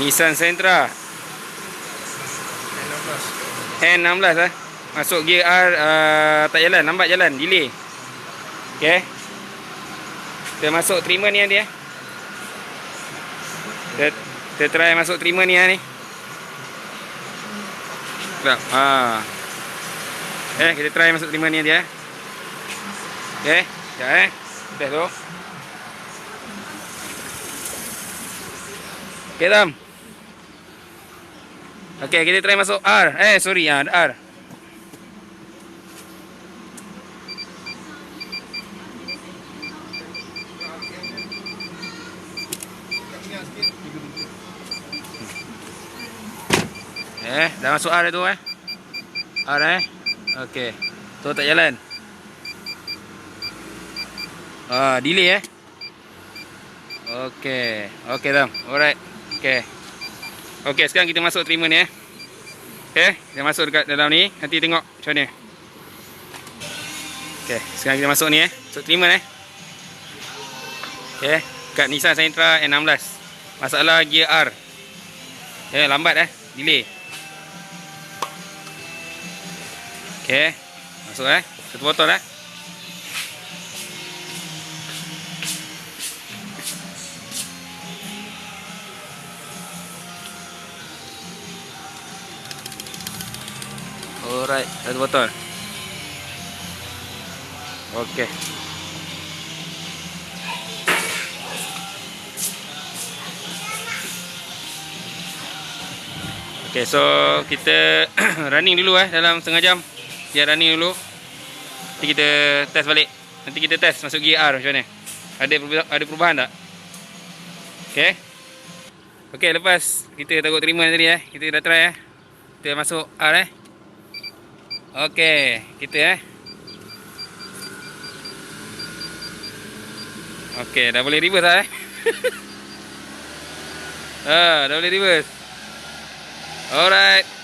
Nissan Sentra N16 eh. Masuk gear uh, tak jalan, lambat jalan, delay. Okey. Kita masuk trimmer ni dia. Kita, kita try masuk trimmer ni ni. Ha. Eh, kita try masuk trimmer ni dia. Okey. Sekejap eh. Test tu. Okey, Tam. Okey, kita try masuk R. Eh, sorry. Ha, R. Eh, dah masuk R dah tu eh. R eh. Okey. Tu tak jalan. Ah, delay eh. Okey. Okey, Tam. Alright. Okey. Okey, sekarang kita masuk trimmer ni eh. Okey, kita masuk dekat dalam ni. Nanti tengok macam mana. Okey, sekarang kita masuk ni eh. Masuk trimmer eh. Okey, kat Nissan Sentra N16. Masalah gear R. Eh, lambat eh. Delay. Okey. Masuk eh. Satu botol eh. Alright, satu botol. Okey. Okey, so kita running dulu eh dalam setengah jam. Biar running dulu. Nanti kita test balik. Nanti kita test masuk gear R macam mana. Ada ada perubahan tak? Okey. Okey, lepas kita takut terima tadi eh. Kita dah try eh. Kita masuk R eh. Okey, kita eh. Okey, dah boleh reverse dah eh. ah, dah boleh reverse. Alright.